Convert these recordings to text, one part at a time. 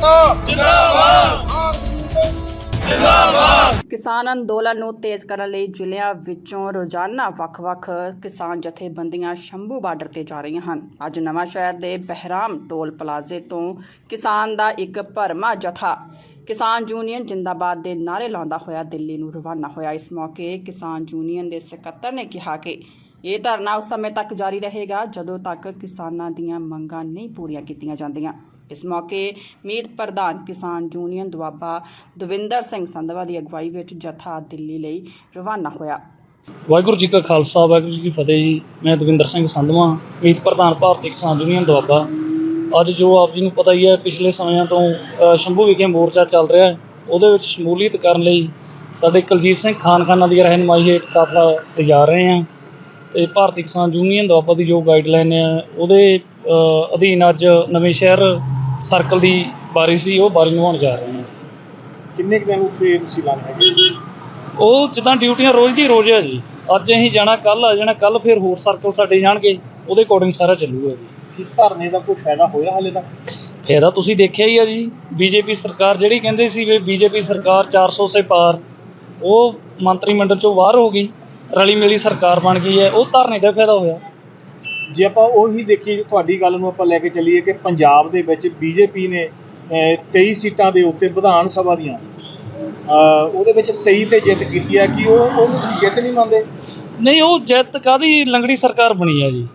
ਮਜ਼ਦੂਰ ਏਕਤਾ ਜਿੰਦਾਬਾਦ ਕਿਸਾਨ ਅੰਦੋਲਨ ਨੂੰ ਤੇਜ਼ ਕਰਨ ਲਈ ਜ਼ਿਲ੍ਹਿਆਂ ਵਿੱਚੋਂ ਰੋਜ਼ਾਨਾ ਵੱਖ-ਵੱਖ ਕਿਸਾਨ ਜਥੇਬੰਦੀਆਂ ਸ਼ੰਭੂ ਬਾਰਡਰ ਤੇ ਜਾ ਰਹੀਆਂ ਹਨ। ਅੱਜ ਨਵਾਂ ਸ਼ਹਿਰ ਦੇ ਬਹਿਰਾਮ ਟੋਲ ਪਲਾਜ਼ੇ ਤੋਂ ਕਿਸਾਨ ਦਾ ਇੱਕ ਭਰਮਾ ਜਥਾ ਕਿਸਾਨ ਯੂਨੀਅਨ ਜਿੰਦਾਬਾਦ ਦੇ ਨਾਅਰੇ ਲਾਉਂਦਾ ਹੋਇਆ ਦਿੱਲੀ ਨੂੰ ਰਵਾਨਾ ਹੋਇਆ। ਇਸ ਮੌਕੇ ਕਿਸਾਨ ਯੂਨੀਅਨ ਦੇ ਸਕੱਤਰ ਨੇ ਕਿਹਾ ਕਿ ਇਹ ਧਰਨਾ ਉਸ ਸਮੇਂ ਤੱਕ ਜਾਰੀ ਰਹੇਗਾ, ਜਦੋਂ ਤੱਕ ਕਿਸਾਨਾਂ ਦੀਆਂ ਮੰਗਾਂ ਨਹੀਂ ਪੂਰੀਆਂ ਕੀਤੀਆਂ ਜਾਂਦੀਆਂ। ਇਸ ਮੌਕੇ ਮੀਤ ਪ੍ਰਧਾਨ ਕਿਸਾਨ ਯੂਨੀਅਨ ਦੁਆਬਾ ਦਵਿੰਦਰ ਸਿੰਘ ਸੰਧਵਾ ਦੀ ਅਗਵਾਈ ਵਿੱਚ ਜਥਾ ਦਿੱਲੀ ਲਈ ਰਵਾਨਾ ਹੋਇਆ। ਵਾਹਿਗੁਰੂ ਜੀ ਕਾ ਖਾਲਸਾ, ਵਾਹਿਗੁਰੂ ਜੀ ਕੀ ਫਤਿਹ ਜੀ। ਮੈਂ ਦਵਿੰਦਰ ਸਿੰਘ ਸੰਧਵਾ, ਮੀਤ ਪ੍ਰਧਾਨ ਭਾਰਤੀ ਕਿਸਾਨ ਯੂਨੀਅਨ ਦੁਆਬਾ। ਅੱਜ ਜੋ ਆਪ ਜੀ ਨੂੰ ਪਤਾ ਹੀ ਹੈ, ਪਿਛਲੇ ਸਮਿਆਂ ਤੋਂ ਸ਼ੰਭੂ ਵਿਖੇ ਮੋਰਚਾ ਚੱਲ ਰਿਹਾ ਹੈ। ਉਹਦੇ ਵਿੱਚ ਸ਼ਮੂਲੀਅਤ ਕਰਨ ਲਈ ਸਾਡੇ ਕੁਲਜੀਤ ਸਿੰਘ ਖਾਨ ਖਾਨਾ ਦੀ ਰਹਿਨਮਾਈ ਹੇਠ ਕਾਫਲਾ ਲਿਜਾ ਰਹੇ ਹਾਂ। ਤੇ ਭਾਰਤੀ ਕਿਸਾਨ ਯੂਨੀਅਨ ਦੁਆਬਾ ਦੀ ਜੋ ਗਾਈਡਲਾਈਨ ਹੈ, ਉਹਦੇ ਅਧੀਨ ਅੱਜ ਨਵੇਂ ਸ਼ਹਿਰ ਸਰਕਲ ਦੀ ਬਾਰੀ ਸੀ ਉਹ ਬਾਰੀ ਨਿਭਾਉਣ ਜਾ ਰਹੇ ਹਾਂ ਕਿੰਨੇ ਕੁ ਦਿਨ ਉੱਥੇ ਤੁਸੀਂ ਲਾਣੇ ਹੈਗੇ? ਉਹ ਜਿੱਦਾਂ ਡਿਊਟੀਆਂ ਰੋਜ਼ ਦੀ ਰੋਜ਼ ਹੈ ਜੀ। ਅੱਜ ਅਸੀਂ ਜਾਣਾ ਕੱਲ ਆ ਜਾਣਾ ਕੱਲ ਫਿਰ ਹੋਰ ਸਰਕਲ ਸਾਡੇ ਜਾਣਗੇ। ਉਹਦੇ ਅਕੋਰਡਿੰਗ ਸਾਰਾ ਚੱਲੂਗਾ ਜੀ। ਕੀ ਧਰਨੇ ਦਾ ਕੋਈ ਫਾਇਦਾ ਹੋਇਆ ਹਲੇ ਤੱਕ? ਫਾਇਦਾ ਤੁਸੀਂ ਦੇਖਿਆ ਹੀ ਆ ਜੀ ਬੀਜੇਪੀ ਸਰਕਾਰ ਜਿਹੜੀ ਕਹਿੰਦੇ ਸੀ ਵੀ ਬੀਜੇਪੀ ਸਰਕਾਰ 400 ਸੇ ਪਾਰ ਉਹ ਮੰਤਰੀ ਮੰਡਲ ਚੋਂ ਬਾਹਰ ਹੋ ਗਈ ਰਲੀ ਮਿਲੀ ਸਰਕਾਰ ਬਣ ਗਈ ਹੈ ਉਹ ਧਰਨੇ ਦਾ ਫਾਇਦਾ ਹੋਇਆ। ਜੇ ਆਪਾਂ ਉਹੀ ਦੇਖੀਏ ਤੁਹਾਡੀ ਗੱਲ ਨੂੰ ਆਪਾਂ ਲੈ ਕੇ ਚੱਲੀਏ ਕਿ ਪੰਜਾਬ ਦੇ ਵਿੱਚ ਬੀਜੇਪੀ ਨੇ ਅਹ, 23 ਸੀਟਾਂ ਦੇ ਉੱਤੇ ਵਿਧਾਨ ਸਭਾ ਦੀਆਂ ਉਹਦੇ ਵਿੱਚ 23 ਤੇ ਜਿੱਤ ਕੀਤੀ ਹੈ ਕਿ ਉਹ ਉਹਨੂੰ ਜਿੱਤ ਨਹੀਂ ਮੰਨਦੇ? ਨਹੀਂ ਉਹ ਜਿੱਤ ਕਾਦੀ ਲੰਗੜੀ ਸਰਕਾਰ ਬਣੀ ਆ ਜੀ।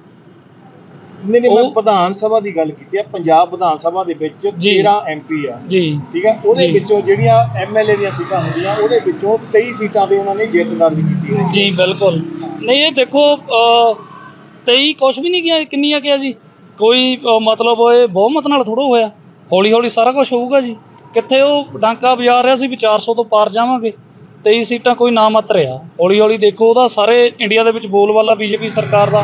ਨਹੀਂ ਨਹੀਂ ਮੈਂ ਵਿਧਾਨ ਸਭਾ ਦੀ ਗੱਲ ਕੀਤੀ ਹੈ ਪੰਜਾਬ ਵਿਧਾਨ ਸਭਾ ਦੇ ਵਿੱਚ ਜੀ। 13 ਐਮਪੀ ਆ। ਜੀ। ਠੀਕ ਹੈ ਉਹਦੇ। ਵਿੱਚੋਂ ਜਿਹੜੀਆਂ ਐਮਐਲਏ ਦੀਆਂ ਸੀਟਾਂ ਹੁੰਦੀਆਂ ਉਹਦੇ ਵਿੱਚੋਂ 23 ਸੀਟਾਂ ਤੇ ਉਹਨਾਂ ਨੇ ਜਿੱਤ ਦਰਜ ਕੀਤੀ ਹੈ। ਜੀ ਬਿਲਕੁਲ। ਨਹੀਂ ਇਹ ਦੇਖੋ 23 ਕੁਛ ਵੀ ਨਹੀਂ ਗਿਆ ਕਿੰਨੀਆਂ ਕਿਹਾ ਜੀ? ਕੋਈ ਅ, ਮਤਲਬ ਇਹ ਬਹੁਮਤ ਨਾਲ ਥੋੜੋ ਹੋਇਆ। ਹੌਲੀ ਹੌਲੀ ਸਾਰਾ ਕੁਝ ਹੋਊਗਾ ਜੀ। ਕਿੱਥੇ ਉਹ ਡਾਂਕਾ ਵਜਾ ਰਿਹਾ ਸੀ ਵੀ 400 ਤੋਂ ਪਾਰ ਜਾਵਾਂਗੇ। 23 ਸੀਟਾਂ ਕੋਈ ਨਾ ਮਾਤਰ ਆ ਹੌਲੀ ਹੌਲੀ ਦੇਖੋ ਉਹਦਾ ਸਾਰੇ ਇੰਡੀਆ ਦੇ ਵਿੱਚ ਬੋਲਬਾਲਾ ਬੀਜੇਪੀ ਸਰਕਾਰ ਦਾ।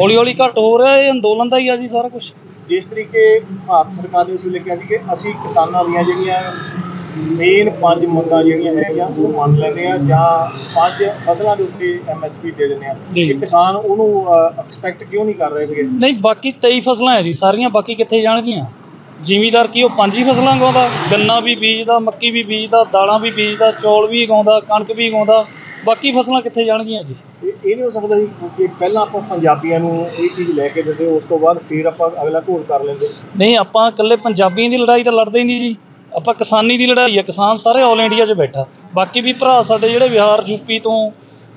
ਹੌਲੀ ਹੌਲੀ ਘੱਟ ਹੋ ਰਿਹਾ ਇਹ ਅੰਦੋਲਨ ਦਾ ਹੀ ਆ ਜੀ ਸਾਰਾ ਕੁਝ ਜਿਸ ਤਰੀਕੇ ਭਾਰਤ ਸਰਕਾਰ ਨੇ ਉਸ ਵੇਲੇ ਕਿਹਾ ਸੀ ਕਿ ਅਸੀਂ ਕਿਸਾਨਾਂ ਦੀਆਂ ਜਿਹੜੀਆਂ ਮੇਨ ਪੰਜ ਮੰਗਾਂ ਜਿਹੜੀਆਂ ਹੈਗੀਆਂ ਉਹ ਮੰਨ ਲੈਂਦੇ ਆ ਜਾਂ ਪੰਜ ਫਸਲਾਂ ਦੇ ਉੱਤੇ ਐਮਐਸਪੀ ਦੇ ਦਿੰਦੇ ਆ ਜੀ। ਕਿ ਕਿਸਾਨ ਉਹਨੂੰ ਐਕਸਪੈਕਟ ਕਿਉਂ ਨਹੀਂ ਕਰ ਰਹੇ ਸੀਗੇ? ਨਹੀਂ ਬਾਕੀ 23 ਫਸਲਾਂ ਹੈ ਜੀ ਸਾਰੀਆਂ ਬਾਕੀ ਕਿੱਥੇ ਜਾਣਗੀਆਂ? ਜ਼ਿਮੀਦਾਰ ਕੀ ਉਹ ਪੰਜ ਹੀ ਫਸਲਾਂ ਉਗਾਉਂਦਾ? ਗੰਨਾ ਵੀ ਬੀਜਦਾ ਮੱਕੀ ਵੀ ਬੀਜਦਾ ਦਾਲਾਂ ਵੀ ਬੀਜਦਾ ਚੌਲ ਵੀ ਉਗਾਉਂਦਾ ਕਣਕ ਵੀ ਉਗਾਉਂਦਾ ਬਾਕੀ ਫਸਲਾਂ ਕਿੱਥੇ ਜਾਣਗੀਆਂ ਜੀ? ਇਹ ਨਹੀਂ ਹੋ ਸਕਦਾ ਸੀ ਕਿ ਪਹਿਲਾਂ ਆਪਾਂ ਪੰਜਾਬੀਆਂ ਨੂੰ ਇਹ ਚੀਜ਼ ਲੈ ਕੇ ਦਿੰਦੇ ਉਸ ਤੋਂ ਬਾਅਦ ਫਿਰ ਆਪਾਂ ਅਗਲਾ ਘੋਲ ਕਰ ਲੈਂਦੇ। ਨਹੀਂ ਆਪਾਂ ਇਕੱਲੇ ਪੰਜਾਬੀਆਂ ਦੀ ਲੜਾਈ ਤਾਂ ਲੜਦੇ ਹੀ ਨਹੀਂ ਜੀ। ਆਪਾਂ ਕਿਸਾਨੀ ਦੀ ਲੜਾਈ ਆ ਕਿਸਾਨ ਸਾਰੇ ਆਲ ਇੰਡੀਆ 'ਚ ਬੈਠਾ। ਬਾਕੀ ਵੀ ਭਰਾ ਸਾਡੇ ਜਿਹੜੇ ਬਿਹਾਰ ਯੂਪੀ ਤੋਂ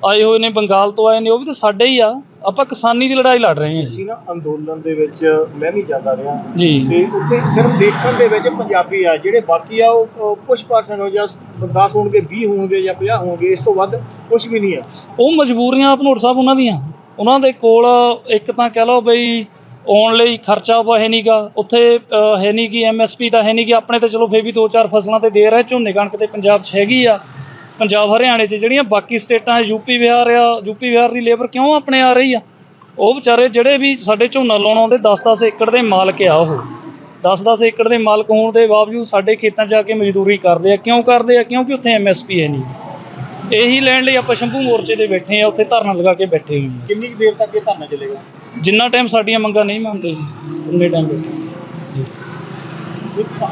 ਆਏ ਹੋਏ ਨੇ ਬੰਗਾਲ ਤੋਂ ਆਏ ਨੇ ਉਹ ਵੀ ਤਾਂ ਸਾਡੇ ਹੀ ਆ। ਆਪਾਂ ਕਿਸਾਨੀ ਦੀ ਲੜਾਈ ਲੜ ਰਹੇ ਹਾਂ ਜੀ। ਅਸੀਂ ਨਾ ਅੰਦੋਲਨ ਦੇ ਵਿੱਚ ਮੈਂ ਵੀ ਜਾਂਦਾ ਰਿਹਾ। ਜੀ। ਤੇ ਉੱਥੇ ਸਿਰਫ ਦੇਖਣ ਦੇ ਵਿੱਚ ਪੰਜਾਬੀ ਆ ਜਿਹੜੇ ਬਾਕੀ ਆ ਉਹ ਉਹ ਕੁਝ ਪਰਸੈਂਟ ਹੋ ਜਾਂ 10 ਹੋਣਗੇ 20 ਹੋਣਗੇ ਜਾਂ 50 ਹੋਣਗੇ ਇਸ ਤੋਂ ਵੱਧ ਕੁਝ ਵੀ ਨਹੀਂ ਆ। ਉਹ ਮਜਬੂਰੀਆਂ ਭਨੋੜ ਸਾਹਿਬ ਉਹਨਾਂ ਦੀਆਂ। ਉਹਨਾਂ ਦੇ ਕੋਲ ਇੱਕ ਤਾਂ ਕਹਿ ਲਓ ਬਈ ਆਉਣ ਲਈ ਖਰਚਾ ਵਾ ਹੈ ਨਹੀਂਗਾ ਉੱਥੇ ਹੈ ਨਹੀਂ ਕਿ ਐਮਐਸਪੀ ਤਾਂ ਹੈ ਨਹੀਂ ਕਿ ਆਪਣੇ ਤਾਂ ਚਲੋ ਫੇਰ ਵੀ ਦੋ ਚਾਰ ਫਸਲਾਂ ਤੇ ਦੇ ਰਹੇ। ਝੋਨੇ ਕਣਕ ਤੇ ਪੰਜਾਬ 'ਚ ਹੈਗੀ ਆ। ਪੰਜਾਬ ਹਰਿਆਣੇ 'ਚ ਜਿਹੜੀਆਂ ਬਾਕੀ ਸਟੇਟਾਂ ਯੂਪੀ ਬਿਹਾਰ ਆ ਯੂਪੀ ਬਿਹਾਰ ਦੀ ਲੇਬਰ ਕਿਉਂ ਆਪਣੇ ਆ ਰਹੀ ਆ? ਉਹ ਵਿਚਾਰੇ ਜਿਹੜੇ ਵੀ ਸਾਡੇ ਝੋਨਾ ਲਾਉਣ ਆਉਂਦੇ 10-10 ਏਕੜ ਦੇ ਮਾਲਕ ਆ ਉਹ। 10-10 ਏਕੜ ਦੇ ਮਾਲਕ ਹੋਣ ਦੇ ਬਾਵਜੂਦ ਸਾਡੇ ਖੇਤਾਂ 'ਚ ਜਾ ਕੇ ਮਜ਼ਦੂਰੀ ਕਰਦੇ ਆ। ਕਿਉਂ ਕਰਦੇ ਆ? ਕਿਉਂਕਿ ਉੱਥੇ ਐਮਐਸਪੀ ਹੈ ਨਹੀਂ ਇਹੀ ਲੈਣ ਲਈ ਆਪਾਂ ਸ਼ੰਭੂ ਮੋਰਚੇ ਤੇ ਬੈਠੇ ਆ ਉੱਥੇ ਧਰਨਾ ਲਗਾ ਕੇ ਬੈਠੇ ਹੋਏ ਆ ਕਿੰਨੀ ਕੁ ਦੇਰ ਤੱਕ ਇਹ ਧਰਨਾ ਚੱਲੇਗਾ? ਜਿੰਨਾ ਟਾਈਮ ਸਾਡੀਆਂ ਮੰਗਾਂ ਨਹੀਂ ਮੰਨਦੇ ਜੀ ਉਨੇ ਟਾਈਮ ਬੈਠੇ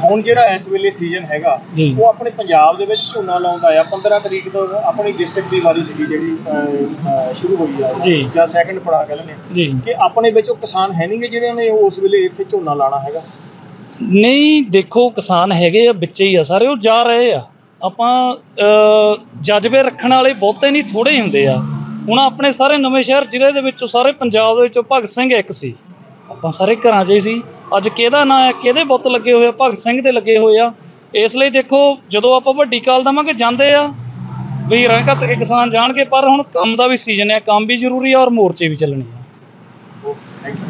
ਹੁਣ ਜਿਹੜਾ ਇਸ ਵੇਲੇ ਸੀਜ਼ਨ ਹੈਗਾ ਜੀ। ਉਹ ਆਪਣੇ ਪੰਜਾਬ ਦੇ ਵਿੱਚ ਝੋਨਾ ਲਾਉਂਦਾ ਆ। 15 ਤਰੀਕ ਤੋਂ ਆਪਣੀ ਡਿਸਟ੍ਰਿਕਟ ਦੀ ਵਾਰੀ ਸੀਗੀ ਜਿਹੜੀ ਅਹ, ਅਹ, ਸ਼ੁਰੂ ਹੋਈ ਆ। ਜੀ। ਜਾਂ ਸੈਕੰਡ ਪੜਾ ਕਹਿ ਲੈਂਦੇ ਆ। ਜੀ। ਕਿ ਆਪਣੇ ਵਿੱਚ ਉਹ ਕਿਸਾਨ ਹੈ ਨਹੀਂਗੇ ਜਿਹੜੇ ਨੇ ਉਸ ਵੇਲੇ ਇੱਥੇ ਝੋਨਾ ਲਾਣਾ ਹੈਗਾ? ਨਹੀਂ ਦੇਖੋ ਕਿਸਾਨ ਹੈਗੇ ਆ ਵਿੱਚੇ ਹੀ ਆ ਸਾਰੇ ਉਹ ਜਾ ਰਹੇ ਆ। ਆਪਾਂ ਅ, ਜਜ਼ਬੇ ਰੱਖਣ ਵਾਲੇ ਬਹੁਤੇ ਨਹੀਂ ਥੋੜੇ ਹੀ ਹੁੰਦੇ ਆ। ਹੁਣ ਆਪਣੇ ਸਾਰੇ ਨਵੇਂ ਸ਼ਹਿਰ ਜ਼ਿਲ੍ਹੇ ਦੇ ਵਿੱਚੋਂ ਸਾਰੇ ਪੰਜਾਬ ਦੇ ਵਿੱਚੋਂ ਭਗਤ ਸਿੰਘ ਇੱਕ ਸੀ। ਆਪਾਂ ਸਾਰੇ ਘਰਾਂ 'ਚ ਹੀ ਸੀ। ਅੱਜ ਕਿਹਦਾ ਨਾਂ ਹੈ ਕਿਹਦੇ ਬੁੱਤ ਲੱਗੇ ਹੋਏ ਆ? ਭਗਤ ਸਿੰਘ ਦੇ ਲੱਗੇ ਹੋਏ ਆ। ਇਸ ਲਈ ਦੇਖੋ ਜਦੋਂ ਆਪਾਂ ਵੱਡੀ ਕਾਲ ਦਵਾਂਗੇ ਜਾਂਦੇ ਆ। ਵੀ ਰੰਗਤ ਕੇ ਕਿਸਾਨ ਜਾਣਗੇ ਪਰ ਹੁਣ ਕੰਮ ਦਾ ਵੀ ਸੀਜ਼ਨ ਹੈ ਕੰਮ ਵੀ ਜ਼ਰੂਰੀ ਆ ਔਰ ਮੋਰਚੇ ਵੀ ਚੱਲਣੇ ਆ।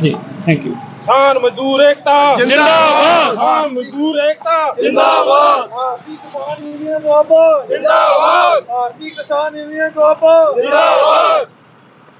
ਜੀ ਥੈਂਕ ਯੂ ਕਿਸਾਨ ਮਜ਼ਦੂਰ ਏਕਤਾ। ਜ਼ਿੰਦਾਬਾਦ। ਮਜ਼ਦੂਰ ਏਕਤਾ। ਜ਼ਿੰਦਾਬਾਦ। ਭਾਰਤੀ ਕਿਸਾਨ ਯੂਨੀਅਨ ਦੁਆਬਾ ਜਿੰਦਾਬਾਦ। ਭਾਰਤੀ ਕਿਸਾਨ ਯੂਨੀਅਨ ਦੁਆਬਾ ਜ਼ਿੰਦਾਬਾਦ।